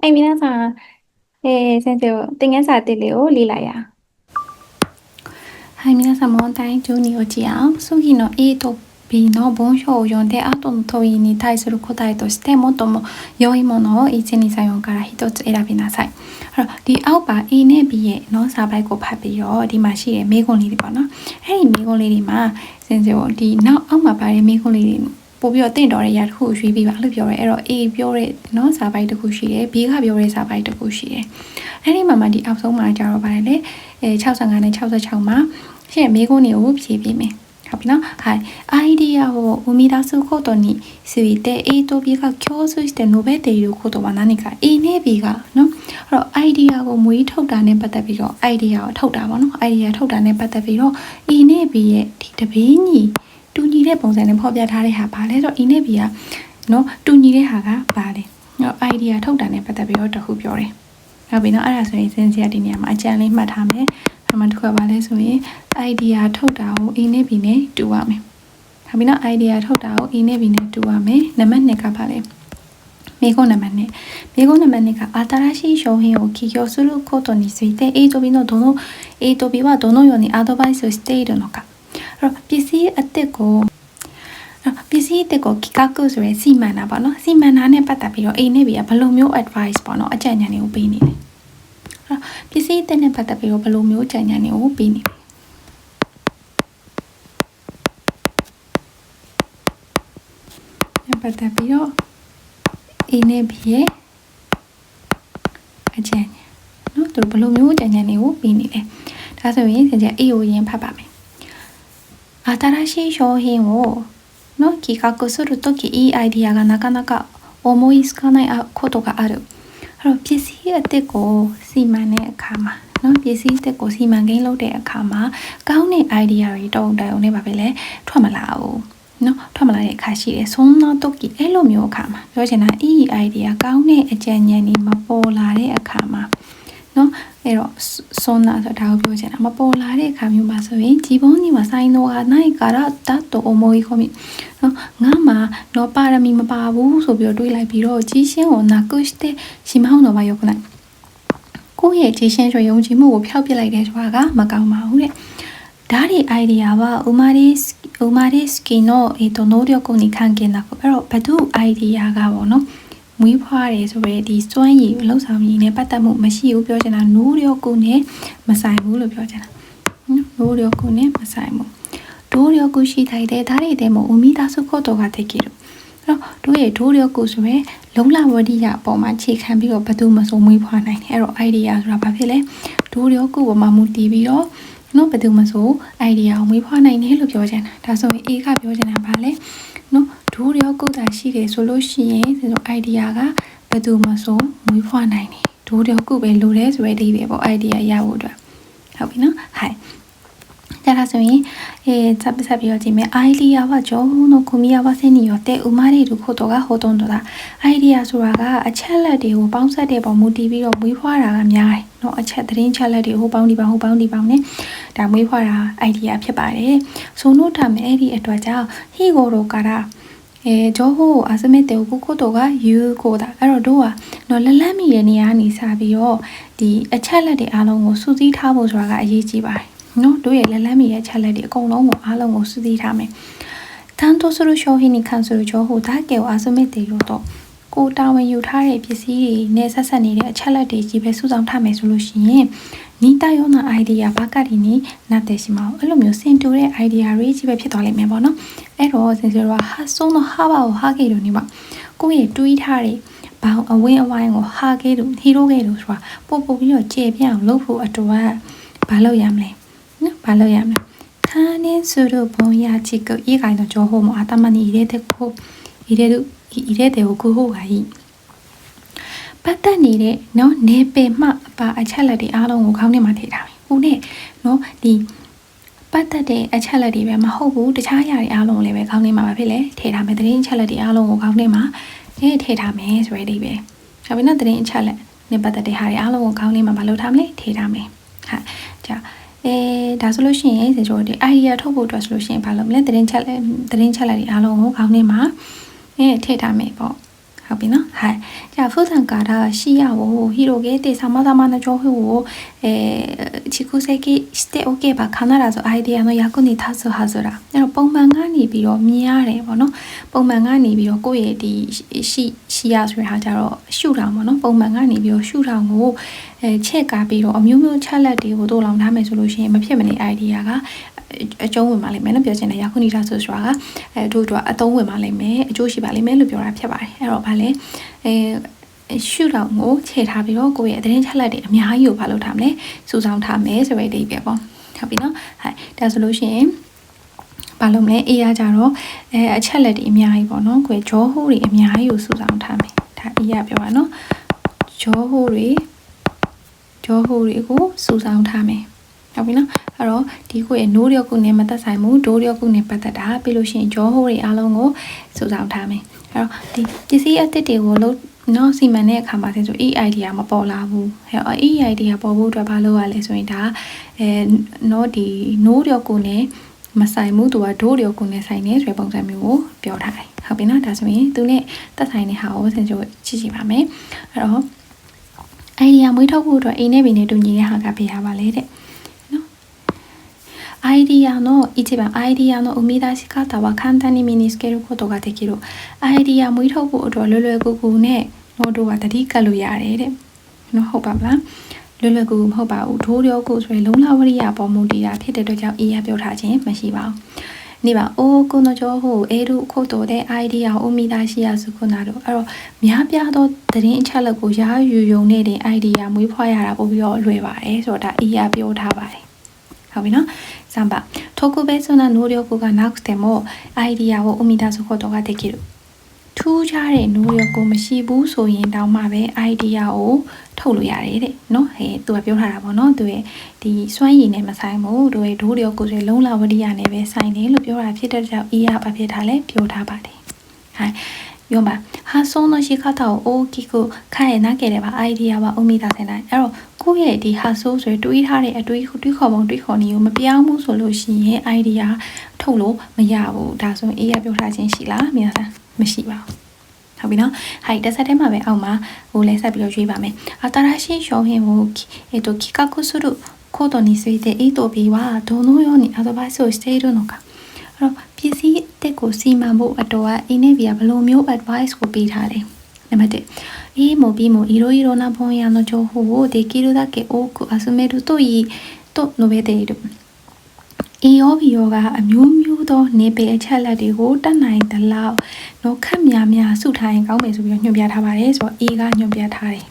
はい、皆さん、えー先生を、定言されてるよ、リラや。はい、皆さん問題12を知案。次の A と B の文章を読んで、後の問いに対する答えとして、最も良いものを1、2、3、4から1つ選びなさい。အဲ့တော့ဒီအောက်ပါ A နဲ့ B ရဲ့เนาะစာပိုက်ကိုဖတ်ပြီးတော့ဒီမှာရှိတဲ့မေးခွန်းလေးတွေပေါ့နော်အဲ့ဒီမေးခွန်းလေးတွေမှာစင်စေဒီနောက်အောက်မှာပါတဲ့မေးခွန်းလေးတွေ ပို့ပြီးတော့တင့်တော်တဲ့ຢာတစ်ခုကိုရွေးပြီးပါလို့ပြောရဲအဲ့တော့ A ပြောတဲ့เนาะစာပိုက်တစ်ခုရှိတယ် B ကပြောတဲ့စာပိုက်တစ်ခုရှိတယ်အဲ့ဒီမှာမှဒီအောက်ဆုံးမှာကြတော့ပါတယ်လေအဲ65နဲ့66မှာရှင့်မေးခွန်းတွေကိုဖြည့်ပေးမယ်ဟုတ်ပြီနော်はいアイディアを生み出すことについて A と B が共通して述べていることは何か A နဲ့ B ကနော်အဲ့တော့ idea ကိုမွေးထုတ်တာနဲ့ပတ်သက်ပြီးတော့ idea ကိုထုတ်တာပေါ့နော် idea ထုတ်တာနဲ့ပတ်သက်ပြီးတော့ A နဲ့ B ရဲ့ဒီတပင်းညီ တူညီတဲ့ပုံစံနဲ့ဖော်ပြထားတဲ့ဟာပါလဲဆိုတော့ A နဲ့ B ကနော်တူညီတဲ့ဟာကပါလဲနော် idea ထုတ်တာနဲ့ပတ်သက်ပြီးတော့တခုပြောတယ်ဟုတ်ပြီနော်အဲ့ဒါဆိုရင်စင်စရာဒီနေရာမှာအကြံလေးမှတ်ထားမယ်အမှန်တစ်ခုကပါလဲဆိုရင် idea ထုတ်တာကို A နဲ့ B နဲ့တူရမယ်ဟုတ်ပြီနော် idea ထုတ်တာကို A နဲ့ B နဲ့တူရမယ်နံပါတ်2ကပါလဲメゴナマネ。メゴナマネが新しい商品を起業することについて A と B のどの A と B はどのようにアドバイスしているのか。 အဲ့တော့ပစ္စည်းအစ်စ်ကိုအဲ့ပစ္စည်းအစ်စ်ကို企画ဆိုရယ်စီမံတာပေါ့နော်စီမံတာနဲ့ပတ်သက်ပြီးတော့ A နဲ့ B ကဘယ်လိုမျိုး advice ပေါ့နော်အကြံဉာဏ်တွေကိုပေးနေလဲအဲ့တော့ပစ္စည်းအစ်စ်နဲ့ပတ်သက်ပြီးတော့ဘယ်လိုမျိုးအကြံဉာဏ်တွေကိုပေးနေလဲပတ်သက်ပြီးတော့ A နဲ့ B ရဲ့အကြံဉာဏ်နော်သူတို့ဘယ်လိုမျိုးအကြံဉာဏ်တွေကိုပေးနေလဲဒါဆိုရင်စင်ကြ A ကိုရင်းဖတ်ပါမယ် 新しい商品をの企画するときいいアイディアがなかなか思いつかないことがあるအဲ့တော့ပစ္စည်းအစ်စ်ကိုစီမံတဲ့အခါမှာနော်ပစ္စည်းအစ်စ်ကိုစီမံကိန်းလုပ်တဲ့အခါမှာကောင်းတဲ့ idea တွေတုံတိုင်အောင်နဲ့ပါပဲလေထွက်မလာဘူးနော်ထွက်မလာတဲ့အခါရှိတယ်ဆုံးသောတုတ်ကြီးအဲ့လိုမျိုးအခါမှာပြောချင်တာ EE idea ကောင်းတဲ့အကြံဉာဏ်တွေမပေါ်လာတဲ့အခါမှာ နော်အဲ့တော့စွန်နာဆိုတာကိုပြောချင်တာမပေါ်လာတဲ့အခါမျိုးမှာဆိုရင်ជីဘုံには才能がないからだと思い込みနော်ငါမှာတော့ပါရမီမပါဘူးဆိုပြီးတော့တွေးလိုက်ပြီးတော့ជីရှင်ကိုなくしてしまうのは良くないကိုယ့်ရဲ့ជីရှင်ဆိုယုံကြည်မှုကိုဖျောက်ပစ်လိုက်တယ်ဆိုတာကမကောင်းပါဘူးတဲ့ဒါတွေアイディアは生まれ生まれ好きの、えー、と能力に関係なく、えっと、バドゥアイディアがをの、 မွေးဖွားတယ်ဆိုရဲဒီစွမ်းရည်အလောက်ဆောင်ရည်နဲ့ပတ်သက်မှုမရှိဘူးပြောချင်တာနိုးရောကိုနဲ့မဆိုင်ဘူးလို့ပြောချင်တာနိုးရောကိုနဲ့မဆိုင်ဘူးနိုးရောကိုရှိထိုင်တဲ့ဒါတွေတဲမို့ဦးမိသားစုခေါ်တော်ကတဲ့ကြည့်လို့အဲ့တော့တို့ရဲ့ဒိုးရောကိုဆိုရဲလုံလဝရိယအပေါ်မှာခြေခံပြီးတော့ဘသူမဆိုမွေးဖွားနိုင်တယ်အဲ့တော့ idea ဆိုတာဘာဖြစ်လဲဒိုးရောကိုပေါ်မှာမူတည်ပြီးတော့နော်ဘသူမဆို idea ကိုမွေးဖွားနိုင်တယ်လို့ပြောချင်တာဒါဆိုရင် A ကပြောချင်တာဘာလဲနော် ဒိုးရောကုသရှိတယ်ဆိုလို့ရှိရင်ဒီလို idea ကဘယ်သူမှဆုံးမွေးဖွားနိုင်တယ်ဒိုးရောကုပဲလိုတယ်ဆိုတဲ့အဓိပ္ပာယ်ပေါ့ idea ရဖို့အတွက်ဟုတ်ပြီနော်ဟိုင်ဒါလားဆိုရင်えー、잡잡이어지면아이디어와정보의고미와세니요때우마리루코도가호돈도다아이디어ဆိုတာကအချက်လက်တွေကိုပေါင်းစပ်တဲ့ပုံမူတည်ပြီးတော့မွေးဖွားတာကများတယ်เนาะအချက်သတင်းချက်လက်တွေဟိုပေါင်းဒီပေါင်းဟိုပေါင်းဒီပေါင်း ਨੇ ဒါမွေးဖွားတာ idea ဖြစ်ပါတယ်ဆိုနို့ထားမယ်အဲ့ဒီအတွက်ကြောင့်ဟီဂိုရိုကာရာ 에 저호 아스메 때우고 코도가 유고 다. 그러도와 너 랄람이 예니아니 사비 요. 디 아차လက်တွေအားလုံးကိုစုစည်းထားဖို့ဆိုတာကအရေးကြီးပါတယ်။နော်တို့ရဲ့လက်လက်မီရဲ့အချက်လက်တွေအကုန်လုံးကိုအားလုံးကိုစုစည်းထားမယ်။တန်တိုဆူရူရှောဟီနီကန်ဆူရူချိုဟူဒါကေဝါဆမစ်တေရိုတော့ကိုတာဝန်ယူထားတဲ့ပစ္စည်းတွေနဲ့ဆက်ဆက်နေတဲ့အချက်လက်တွေကြီးပဲစုဆောင်ထားမယ်ဆိုလို့ရှိရင် နီးတရောနာ idea ဘာကတိနေနာတဲ့ရှိမအောင်အဲ့လိုမျိုးစင်တူတဲ့ idea တွေကြီးပဲဖြစ်သွားလိမ့်မယ်ပေါ့နော်အဲ့တော့စင်စီရောဟာဆုံးတော့ဟာပါကိုဟာကေလို့နေပါကိုယ့်ရဲ့တွေးထားတဲ့ဘောင်အဝင်းအဝိုင်းကိုဟာကေလို့ဟီရိုကေလို့ဆိုတာပို့ပို့ပြီးတော့ကျေပြအောင်လုပ်ဖို့အတွက်ဘာလုပ်ရမလဲနော်ဘာလုပ်ရမလဲခါနေဆိုတော့ဘုံရချစ်ကိုဤကိုင်တော့ကြောဟိုမအတမနီရဲတဲ့ကိုဤတဲ့ဤတဲ့တဲ့ကိုကိုဟိုဟာဟီ ပတ်သက်နေတဲ့နော်နေပင်မှအပါအချက်လက်တွေအားလုံးကိုခေါင်းထဲမှာထည့်ထားပြီ။ဟိုနဲ့နော်ဒီပတ်သက်တဲ့အချက်လက်တွေပဲမဟုတ်ဘူးတခြားအရာတွေအားလုံးကိုလည်းပဲခေါင်းထဲမှာဖြစ်လေထည့်ထားမယ်။သတင်းအချက်လက်တွေအားလုံးကိုခေါင်းထဲမှာထည့်ထည့်ထားမယ်ဆိုရတဲ့ပဲ။ဒါပေမဲ့သတင်းအချက်လက်နဲ့ပတ်သက်တဲ့ဟာတွေအားလုံးကိုခေါင်းထဲမှာမလုပ်ထားမလဲထည့်ထားမယ်။ဟာကြာအဲဒါဆိုလို့ရှိရင်စေချိုဒီ idea ထုတ်ဖို့အတွက်ဆိုလို့ရှိရင်ဘာလုပ်မလဲသတင်းချက်လက်သတင်းချက်လက်တွေအားလုံးကိုခေါင်းထဲမှာအဲထည့်ထားမယ်ပေါ့။ ဟ ဟုတ်ပြီနော်はいじゃあ普段から視野を広げて様々な情報を、えー蓄積しておけば必ずアイデアの役に立つはずだအဲ့တော့ပုံမှန်ကနေပြီးတော့မြင်ရတယ်ပေါ့နော်ပုံမှန်ကနေပြီးတော့ကိုယ့်ရဲ့ဒီရှိရှိရဆိုတဲ့ဟာကြတော့ရှုထောင်ပေါ့နော်ပုံမှန်ကနေပြီးတော့ရှုထောင်ကိုအဲချက်ကပြီးတော့အမျိုးမျိုးချက်လက်တွေကိုတို့လောင်ထားမယ်ဆိုလို့ရှိရင်မဖြစ်မနေ idea က အကျုံးဝင်ပါလိမ့်မယ်နော်ပြောချင်တဲ့ yakuni ta ဆိုဆိုတာကအဲတို့တို့အသုံးဝင်ပါလိမ့်မယ်အကျိုးရှိပါလိမ့်မယ်လို့ပြောတာဖြစ်ပါတယ်အဲ့တော့ဗာလဲအဲရှုထောင်ကိုခြေထားပြီးတော့ကိုယ့်ရဲ့သတင်းချက်လက်တွေအများကြီးကိုဘာလုပ်ထားမလဲစူဆောင်းထားမယ်ဆိုတဲ့အဓိပ္ပာယ်ပေါ့ဟုတ်ပြီနော်ဟဲ့ဒါဆိုလို့ရှိရင်ဘာလို့မလဲအေးရကြတော့အဲအချက်လက်တွေအများကြီးပေါ့နော်ကိုယ်ဂျောဟိုးတွေအများကြီးကိုစူဆောင်းထားမယ်ဒါအေးရပြောပါနော်ဂျောဟိုးတွေဂျောဟိုးတွေကိုစူဆောင်းထားမယ် ဟုတ်ပြီနော်အဲ့တော့ဒီကိုရဲ့ no ရောက်ကုနဲ့မသက်ဆိုင်ဘူး do ရောက်ကုနဲ့ပတ်သက်တာပြီးလို့ရှိရင်ဂျောဟိုးတွေအားလုံးကိုစူဆောင်းထားမယ်အဲ့တော့ဒီပစ္စည်းအသစ်တွေကိုလို့နော်စီမံတဲ့အခါမှာဆို e idea မပေါ်လာဘူးဟဲ့ e idea ပေါ်ဖို့အတွက်ဘာလုပ်ရလဲဆိုရင်ဒါအဲနော်ဒီ no ရောက်ကုနဲ့မဆိုင်ဘူးသူက do ရောက်ကုနဲ့ဆိုင်နေဆိုတဲ့ပုံစံမျိုးကိုပြောထားတယ်ဟုတ်ပြီနော်ဒါဆိုရင်သူနဲ့သက်ဆိုင်တဲ့ဟာကိုဆင်ချိုကြည့်ကြည့်ပါမယ်အဲ့တော့ idea မွေးထုတ်ဖို့အတွက်အိမ်နဲ့ဘီနဲ့တူညီတဲ့ဟာကပြရပါလေတဲ့ アイディアの一番アイディアの生み出し方は簡単に身につけることができるアイディアမွေးထုတ်ဖို့အတွက်လွယ်လွယ်ကူကူနဲ့တော့တို့ကတတိကပ်လို့ရတယ်တဲ့နော်ဟုတ်ပါမလားလွယ်လွယ်ကူကူမဟုတ်ပါဘူးဒိုးရောကိုဆိုရင်လုံလဝရိယပေါ်မူတည်တာဖြစ်တဲ့အတွက်ကြောင့်အေးရပြောထားခြင်းမရှိပါဘူးနေပါအိုးကိုの情報を得ることでアイディアを生み出しやすくなるအဲ့တော့များပြားသောသတင်းအချက်အလက်ကိုရယူယုံနေတဲ့ idea မွေးဖွားရတာပို့ပြီးတော့လွယ်ပါတယ်ဆိုတော့ဒါအေးရပြောထားပါတယ် ဟုတ်ပြီနော်3番特別な能力がなくてもアイディアを生み出すことができるထူးခြားတဲ့能力ကိုမရှိဘူးဆိုရင်တောင်မှပဲ idea ကိုထုတ်လို့ရတယ်တဲ့နော်ဟဲ့သူကပြောထားတာပေါ့နော်သူရဲ့ဒီစွမ်းရည်နဲ့မဆိုင်ဘူးသူရဲ့ဒိုးလျော်ကိုဆိုရင်လုံလဝရိယနဲ့ပဲဆိုင်တယ်လို့ပြောတာဖြစ်တဲ့ကြောင့် ER ဘာဖြစ်ထားလဲပြောထားပါတယ်ဟိုင်4番 発想の仕方を大きく変えなければアイディアは生み出せないအဲ့တော့ကိုယ့်ရဲ့ဒီ 発想 ဆိုတွေးထားတဲ့အတွေးတွေးခေါ်ပုံတွေးခေါ်နည်းကိုမပြောင်းဘူးဆိုလို့ရှိရင် idea ထုတ်လို့မရဘူးဒါဆိုရင်အေးရပြောထားခြင်းရှိလား皆さんမရှိပါဘူးဟုတ်ပြီနော်။はい、တစ်ဆက်တည်းမှာပဲအောက်မှာဟိုလဲဆက်ပြီးတော့ရွေးပါမယ်။新しい商品をえっと企画することについて A と B はどのようにアドバイスをしているのか。အဲ့တော့ပစ္စည်း စိတ်ကိုစီမံဖို့အတွက်အင်းနေဗီကဘယ်လိုမျိုး advice ကိုပေးထားလဲနံပါတ်1이 모비모 이러이러한 분야의 정보를 되기로다게 오고 아스메르 또이 또 노베데이르 이 어비요가 အမျိုးမျိုးသောနေပယ်အချက်အလက်တွေကိုတတ်နိုင်သလောက်တော့ခက်များများစုထားရင်ကောင်းမယ်ဆိုပြီးညွှန်ပြထားပါတယ်ဆိုတော့ A ကညွှန်ပြထားတယ်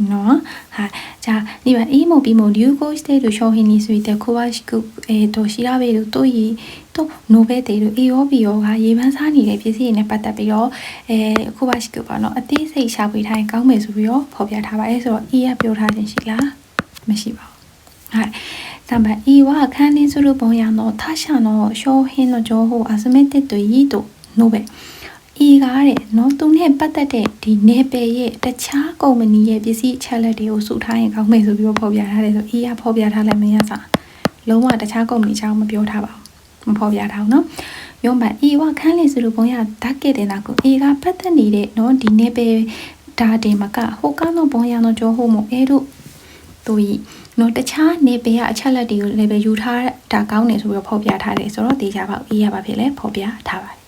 နော်はいじゃあ2番 A も B も流行している商品について詳しく、えー、と調べるといいと述べている A ရော B ရောကရေပန်းစားနေတဲ့ပစ္စည်းတွေနဲ့ပတ်သက်ပြီးတော့အဲ詳しくပေါ့နော်အသေးစိတ်ရှာဖွေထားရင်ကောင်းမယ်ဆိုပြီးတော့ဖော်ပြထားပါတယ်ဆိုတော့ A ကပြောထားခြင်းရှိလားမရှိပါဘူးはい3番 E は関連する分野の他社の商品の情報を集めてといいと述べ ဤကားတဲ့နော်သူနဲ့ပတ်သက်တဲ့ဒီနေပယ်ရဲ့တခြားကုမ္ပဏီရဲ့ပစ္စည်းအချက်အလက်တွေကိုစုထားရင်ကောင်းမယ်ဆိုပြီးတော့ဖော်ပြထားတယ်ဆိုဤကဖော်ပြထားလိုက်မရစားလုံးဝတခြားကုမ္ပဏီအကြောင်းမပြောထားပါဘူးမဖော်ပြထားဘူးเนาะရုံးမှာဤဝခန်းလင်စလူပုံရဓာတ်ကဲ့တဲ့နာကိုဤကပတ်သက်နေတဲ့နော်ဒီနေပယ်ဒါတင်မကဟိုကောင်းတော့ပုံရတော့ကြောဟိုမို့အဲတို့တို့ဤနော်တခြားနေပယ်ကအချက်လက်တွေကိုလည်းပဲယူထားတာကောင်းတယ်ဆိုပြီးတော့ဖော်ပြထားတယ်ဆိုတော့တေချာပေါ့အေးရပါဖြစ်လဲဖော်ပြထားပါတယ်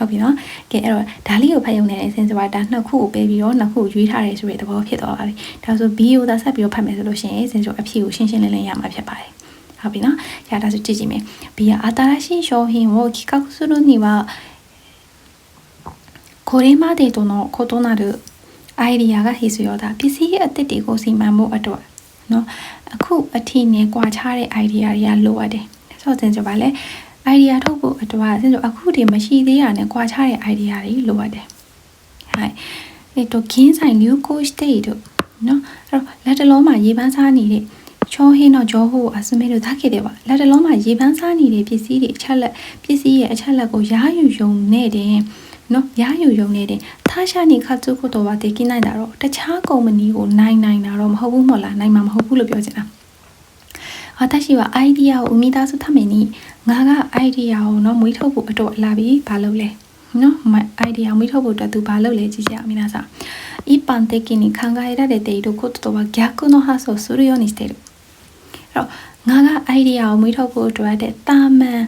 ဟုတ်ပြီနော်ကဲအဲ့တော့ဒါလေးကိုဖတ်ရုံနဲ့ sensorizer နှစ်ခုကိုပေးပြီးတော့နှစ်ခုရွေးထားတယ်ဆိုတဲ့သဘောဖြစ်သွားပါပြီဒါဆို B ကိုသာဆက်ပြီးတော့ဖတ်မယ်ဆိုလို့ရှိရင် sensor အဖြစ်ကိုရှင်းရှင်းလင်းလင်းရမှာဖြစ်ပါတယ်ဟုတ်ပြီနော်じゃあဒါဆိုကြည့်ကြည့်မယ်ဘီယာ新しい商品を企画するにはこれまでとの異なるアイディアが必要だပစ္စည်းအသစ်တွေကိုစီမံမှုအတွက်နော်အခုအထည်နဲ့ကြွားချတဲ့ idea တွေကလိုအပ်တယ်ဆိုတော့သင်ကြပါလေ idea ထုတ်ဖို့အတွက်အစ်တို့အခုဒီမရှိသေးတာနဲ့ကြွာချတဲ့ idea တွေလိုအပ်တယ်။ဟိုက်အဲ့တော့ခင်းဆိုင် new coach တွေတို့နော်အဲ့တော့လက်တလုံးမှာရေပန်းစားနေတဲ့ချောဟင်းတော့ဂျောဟိုအစမေတို့သားခဲ့တယ်ပါလက်တလုံးမှာရေပန်းစားနေတဲ့ပစ္စည်းတွေအချက်လက်ပစ္စည်းရဲ့အချက်လက်ကိုရာယူယုံနေတဲ့နော်ရာယူယုံနေတဲ့သားရှာနေခါစုခုတော့ပါတည်ကင်းလိုက်တာတော့တခြားကုမ္ပဏီကိုနိုင်နိုင်တာတော့မဟုတ်ဘူးမို့လားနိုင်မှာမဟုတ်ဘူးလို့ပြောချင်တာ 私はアイディアを生み出すためにငါကアイディアをနော်မွေးထုတ်ဖို့အတွက်လာပြီးဘာလုပ်လဲနော်アイディアをမွေးထုတ်ဖို့အတွက်သူဘာလုပ်လဲကြည့်ကြအောင်皆さん一般的に考えられていることとは逆の発想をするようにしているအဲ့တော့ငါကアイディアをမွေးထုတ်ဖို့အတွက်တဲ့တာမန်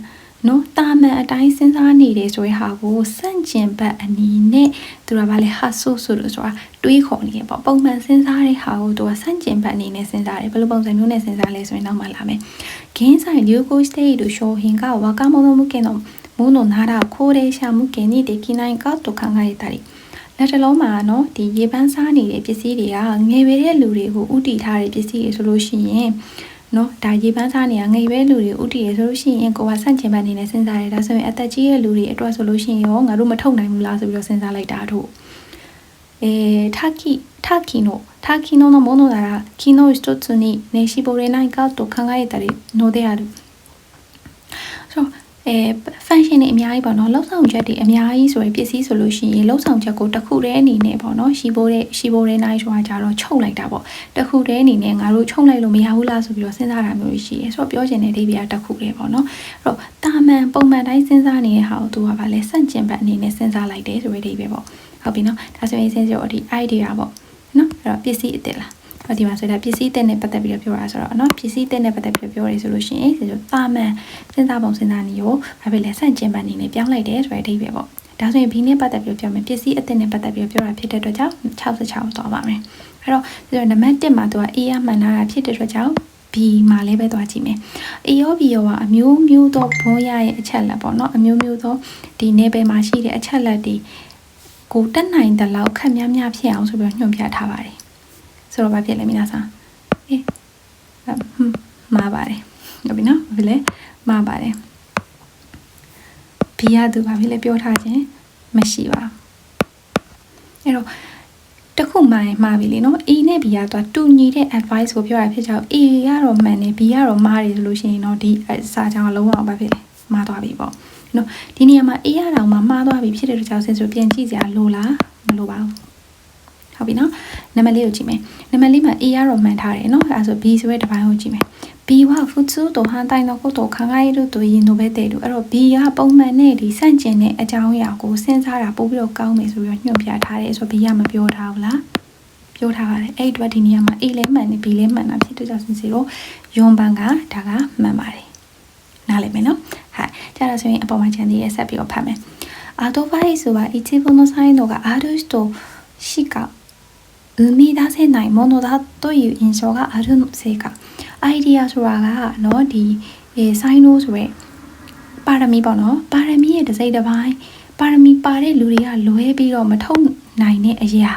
နော်တာမန်အတိုင်းစဉ်းစားနေတယ်ဆိုတဲ့ဟာကိုစန့်ကျင်ဘက်အနည်းနဲ့သူကဗာလဲဟာဆုဆုလို့ဆိုတာတွေးခေါ်နေရပေါ့ပုံမှန်စဉ်းစားတဲ့ဟာကိုသူကစန့်ကျင်ဘက်အနေနဲ့စဉ်းစားတယ်ဘယ်လိုပုံစံမျိုးနဲ့စဉ်းစားလဲဆိုရင်နောက်မှလာမယ်ဂင်းဆိုင်လူကိုစတေးတို့ရှောဟင်ကဝါကမောမှုကင်တော့မုန်းတော့နာရာခိုးရဲရှာမှုကင်နေတဲ့ကိနိုင်ကတော့ခံရတာလက်တလုံးမှာနော်ဒီရေပန်းစားနေတဲ့ပစ္စည်းတွေကငယ်ပေတဲ့လူတွေကိုဥတီထားတဲ့ပစ္စည်းတွေဆိုလို့ရှိရင် နော်ဒါရေပန်းစားနေတာငယ်ရွယ်လူတွေဥတီရဆိုလို့ရှိရင်ကိုကဆန့်ကျင်ဘက်အနေနဲ့စဉ်းစားတယ်ဒါဆိုရင်အသက်ကြီးတဲ့လူတွေအတွက်ဆိုလို့ရှိရင်ရောငါတို့မထုတ်နိုင်ဘူးလားဆိုပြီးတော့စဉ်းစားလိုက်တာတို့えー、タキタキのタキノのものなら機能一つにね絞れないかと考えたりのであるဆိုတော့ အဲ function တွေအများကြီးပေါ့နော်လောက်ဆောင်ချက်တွေအများကြီးဆိုရင်ပစ္စည်းဆိုလို့ရှိရင်လောက်ဆောင်ချက်ကိုတစ်ခုတည်းအနေနဲ့ပေါ့နော်ရှီဘိုးတဲ့ရှီဘိုးတဲ့နိုင်ဆိုတာကြတော့ချုပ်လိုက်တာပေါ့တစ်ခုတည်းအနေနဲ့ငါတို့ချုပ်လိုက်လို့မရဘူးလားဆိုပြီးတော့စဉ်းစားတာမျိုးရှိတယ်ဆိုတော့ပြောချင်တဲ့အိဗီကတစ်ခုတည်းပေါ့နော်အဲ့တော့တာမန်ပုံမှန်တိုင်းစဉ်းစားနေတဲ့ဟာကိုသူကဗာလဲစန့်ကျင်ဘက်အနေနဲ့စဉ်းစားလိုက်တယ်ဆိုတဲ့အိဗီပေါ့ဟုတ်ပြီနော်ဒါဆိုရင်စဉ်းစားတော့ဒီ idea ပေါ့နော်အဲ့တော့ပစ္စည်းအစ်စ်လားဟော ဒီမှာဆိုတာပစ္စည်းတဲ့နဲ့ပတ်သက်ပြီးတော့ပြောတာဆိုတော့เนาะပစ္စည်းတဲ့နဲ့ပတ်သက်ပြီးတော့ပြောရဆိုလို့ရှိရင်ဆိုတော့တာမန်စဉ်းစားပုံစဉ်းစားနည်းကိုဘာဖြစ်လဲဆန့်ကျင်ဘက်အနေနဲ့ပြောင်းလိုက်တယ်ဆိုတဲ့အဓိပ္ပာယ်ပေါ့ဒါဆိုရင် B နဲ့ပတ်သက်ပြီးတော့ပြောမယ်ပစ္စည်းအသစ်နဲ့ပတ်သက်ပြီးတော့ပြောတာဖြစ်တဲ့အတွက်ကြောင့်66သွားပါမယ်အဲ့တော့ဒီတော့နံပါတ်1မှာသူက A ရမှန်တာဖြစ်တဲ့အတွက်ကြောင့် B မှာလည်းပဲသွားကြည့်မယ်။ A ရော B ရောကအမျိုးမျိုးသောဘွန်ရရဲ့အချက်လက်ပေါ့နော်အမျိုးမျိုးသောဒီနယ်ပယ်မှာရှိတဲ့အချက်လက်တွေကိုတက်နိုင်တဲ့လောက်ခက်များများဖြစ်အောင်ဆိုပြီးတော့ညွှန်ပြထားပါတယ်။ ဆိုတော့ဘာဖြစ်လဲမိသားစာအေးမှားပါတယ်ဟုတ်ပြီနော်ဘာဖြစ်လဲမှားပါတယ်ဘီကသူဘာဖြစ်လဲပြောထားခြင်းမရှိပါအဲ့တော့တခုမှရင်မှားပြီလေနော် A နဲ့ B ကတော့တူညီတဲ့ advice ကိုပြောတာဖြစ်ကြောင်း A ကတော့မှန်တယ် B ကတော့မှားတယ်ဆိုလို့ရှိရင်တော့ဒီစာကြောင်းလုံးဝဘာဖြစ်လဲမှားသွားပြီပေါ့နော်ဒီနေရာမှာ A ရတောင်မှမှားသွားပြီဖြစ်တဲ့အတွက်ကြောင့်စဉ်ဆိုပြန်ကြည့်စရာလိုလားမလိုပါဘူး ဟုတ်ပြီနော်နံပါတ်လေးကိုကြည့်မယ်နံပါတ်လေးမှာ A ကတော့မှန်ထားတယ်နော်အဲဒါဆို B ဆိုတဲ့တစ်ပိုင်းကိုကြည့်မယ် B ဟာဖူချူတို့ဟန်တိုင်းတော့ကိုတို့ခန်းကြီးတို့တို့ရင်တို့ပဲတဲ့လို့အဲ့တော့ B ကပုံမှန်နဲ့ဒီဆန့်ကျင်တဲ့အကြောင်းအရာကိုစဉ်းစားတာပို့ပြီးတော့ကောင်းမယ်ဆိုပြီးတော့ညွှန်ပြထားတယ်ဆိုတော့ B ကမပြောထားဘူးလားပြောထားပါတယ်အဲ့အတွက်ဒီနေရာမှာ A လည်းမှန်တယ် B လည်းမှန်တာဖြစ်တဲ့ကြောင့်စင်စီကိုယွန်ပန်ကဒါကမှန်ပါတယ်နားလည်မယ်နော်ဟာကြာတော့ဆိုရင်အပေါ်မှာခြံသေးရဲ့ဆက်ပြီးတော့ဖတ်မယ် advice ဆိုတာ ichigo no sai no ga arusto shika 生み出せないものだという印象があるせいか idea ဆိုတာကเนาะဒီအဲဆိုင်နိုးဆိုရဲပါရမီပေါ့နော်ပါရမီရဲ့တစ်စိတ်တစ်ပိုင်းပါရမီပါတဲ့လူတွေကလွဲပြီးတော့မထုတ်နိုင်တဲ့အရာ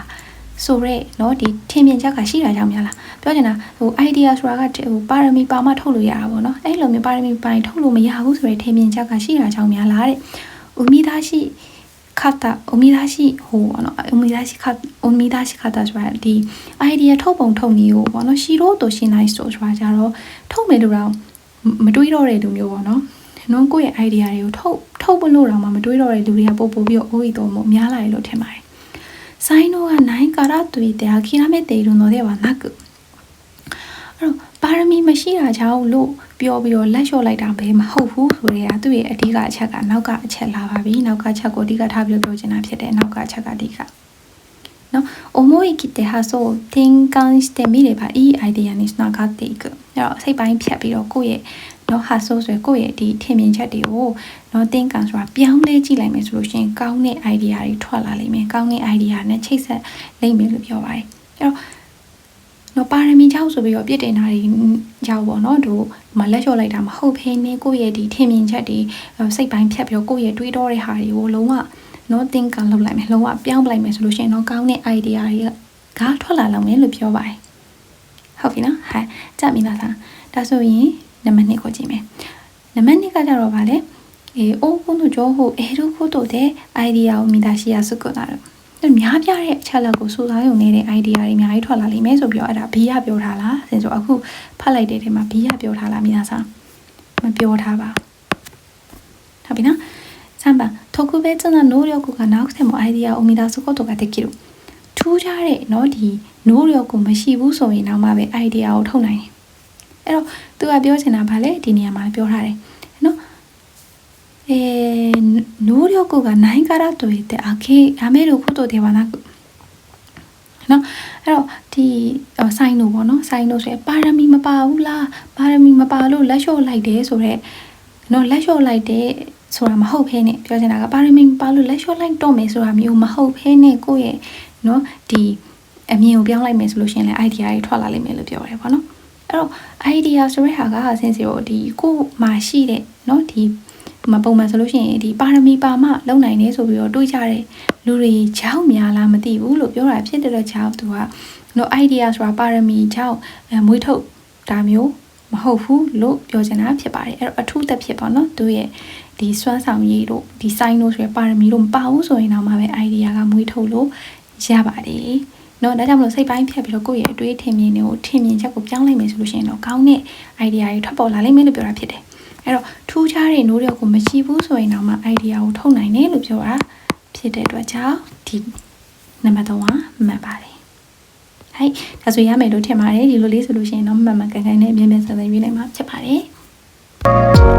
ဆိုရဲเนาะဒီထင်မြင်ချက်ကရှိတာကြောင့်များလားပြောချင်တာဟို idea ဆိုတာကဟိုပါရမီပါမှထုတ်လို့ရတာပေါ့နော်အဲ့လိုမျိုးပါရမီပိုင်းထုတ်လို့မရဘူးဆိုရဲထင်မြင်ချက်ကရှိတာကြောင့်များလားတဲ့ဥမိသားရှိ kata omidashi ဟိုပေါ့နော် omidashi kata omidashi kata ဆိုတာဒီ idea ထုတ်ပုံထုတ်နည်းကိုပေါ့နော် shiro to shinai so ဆိုတာကြတော့ထုတ်မယ်လို့တော့မတွေးတော့တဲ့လူမျိုးပေါ့နော်နော်ကိုယ့်ရဲ့ idea တွေကိုထုတ်ထုတ်ပလို့တော့မှမတွေးတော့တဲ့လူတွေကပို့ပို့ပြီးတော့အိုးရီတော့မို့များလာတယ်လို့ထင်ပါတယ်။ဆိုင်တော့ကနိုင်ကာရတွေ့တဲ့အခီရမဲ့တေရုံတော့တဲ့ပါနကုအဲ့တော့ ပါရမီမရှိတာကြောင့်လို့ပြောပြီးတော့လက်လျှော့လိုက်တာပဲမဟုတ်ဘူးဆိုရဲသူ့ရဲ့အဓိကအချက်ကနောက်ကအချက်လာပါပြီနောက်ကအချက်ကိုအဓိကထားပြီးပြောချင်တာဖြစ်တယ်နောက်ကအချက်ကအဓိကနော်思い切って発想を転換してみればいいアイデアにつながっていくအဲ့တော့စိတ်ပိုင်းဖြတ်ပြီးတော့ကိုယ့်ရဲ့နော်ဟာဆိုဆိုကိုယ့်ရဲ့ဒီထင်မြင်ချက်တွေကိုနော်သင်ကန်ဆိုတာပြောင်းလဲကြည့်လိုက်မယ်ဆိုလို့ရှိရင်ကောင်းတဲ့ idea တွေထွက်လာလိမ့်မယ်ကောင်းတဲ့ idea နဲ့ချိတ်ဆက်လိမ့်မယ်လို့ပြောပါတယ်အဲ့တော့ နော်ပါရမီကြောက်ဆိုပြီးတော့ပြစ်တင်တာတွေကြောက်ပေါ့နော်တို့မလက်လျှော့လိုက်တာမဟုတ်ဖ ೇನೆ ကိုယ့်ရဲ့ဒီထင်မြင်ချက်တွေစိတ်ပိုင်းဖြတ်ပြီးတော့ကိုယ့်ရဲ့တွေးတောတဲ့ဟာတွေကိုလုံးဝနော်သင်ကန်လုပ်လိုက်မယ်လုံးဝပြောင်းပလိုက်မယ်ဆိုလို့ရှိရင်တော့ကောင်းတဲ့ idea တွေကထွက်လာလောက်မယ်လို့ပြောပါတယ်ဟုတ်ပြီနော်ဟဲ့ကြပြီလားဒါဆိုရင်နံပါတ်2ကိုကြည့်မယ်နံပါတ်2ကကြတော့ဗာလဲえー、応募の情報を得ることでアイディアを生み出しやすくなる များပြားတဲ့အချက်လက်ကိုစူးစမ်းရုံနဲ့တဲ့ idea တွေအများကြီးထွက်လာလိမ့်မယ်ဆိုပြီးတော့အဲ့ဒါ B ရပြောထားလားစင်ဆိုအခုဖတ်လိုက်တဲ့ထဲမှာ B ရပြောထားလားမိသားစားမပြောထားပါဟုတ်ပြီနော်3番特別な能力がなくてもアイディアを生み出すことができるထူးခြားတဲ့เนาะဒီနိုးလျော်ကိုမရှိဘူးဆိုရင်တော့မှပဲ idea ကိုထုတ်နိုင်တယ်အဲ့တော့သူကပြောချင်တာဗာလေဒီနေရာမှာပြောထားတယ်နော် えー能力がないからといって諦めることではなくနော်အဲ့တော့ဒီအော်ဆိုင်တို့ပေါ့နော်ဆိုင်တို့ဆိုရင်ပါရမီမပါဘူးလားပါရမီမပါလို့လက်လျှော့လိုက်တယ်ဆိုတော့နော်လက်လျှော့လိုက်တယ်ဆိုတာမဟုတ်ဖ ೇನೆ ပြောချင်တာကပါရမီမပါလို့လက်လျှော့လိုက်တော့မယ်ဆိုတာမျိုးမဟုတ်ဖ ೇನೆ ကိုယ့်ရဲ့နော်ဒီအမြင်ကိုပြောင်းလိုက်မယ်ဆိုလို့ရှိရင်လည်း idea တွေထွက်လာလိမ့်မယ်လို့ပြောရဲပေါ့နော်အဲ့တော့ idea ဆိုတဲ့ဟာကဆင်စီကိုဒီကိုယ်မှာရှိတဲ့နော်ဒီ ဒီမှာပုံမှန်ဆိုလို့ရှိရင်ဒီပါရမီပါမှလုံနိုင်နေဆိုပြီးတော့တွေးကြတယ်လူတွေကြောက်များလားမသိဘူးလို့ပြောတာဖြစ်တဲ့တော့ကြောက်သူကနော် idea ဆိုတာပါရမီကြောက်အဲမွေးထုတ်ဒါမျိုးမဟုတ်ဘူးလို့ပြောချင်တာဖြစ်ပါတယ်အဲ့တော့အထူးသက်ဖြစ်ပေါ့နော်သူရဲ့ဒီစွမ်းဆောင်ရည်တို့ဒီ sign တို့ဆိုရယ်ပါရမီတို့မပါဘူးဆိုရင်တော့မှပဲ idea ကမွေးထုတ်လို့ရပါတယ်နော်ဒါကြောင့်မလို့စိတ်ပိုင်းဖြတ်ပြီးတော့ကိုယ့်ရဲ့အတွေးထင်မြင်တွေကိုထင်မြင်ချက်ကိုပြောင်းလိုက်မယ်ဆိုလို့ရှိရင်တော့ကောင်းတဲ့ idea တွေထွက်ပေါ်လာလိမ့်မယ်လို့ပြောတာဖြစ်တယ် အဲ့တော့ထူးခြားတဲ့နိုးတွေကိုမရှိဘူးဆိုရင်တော့မှ idea ကိုထုတ်နိုင်တယ်လို့ပြောတာဖြစ်တဲ့အတွက်ကြောင့်ဒီနံပါတ်3ကမှတ်ပါတယ်ဟိုက်ဒါဆိုရမယ်လို့ထင်ပါတယ်ဒီလိုလေးဆိုလို့ရှိရင်တော့မှန်မှန်ကန်ကန်နဲ့အမြဲတမ်းဆက်သွယ်ရေးနိုင်မှာဖြစ်ပါတယ်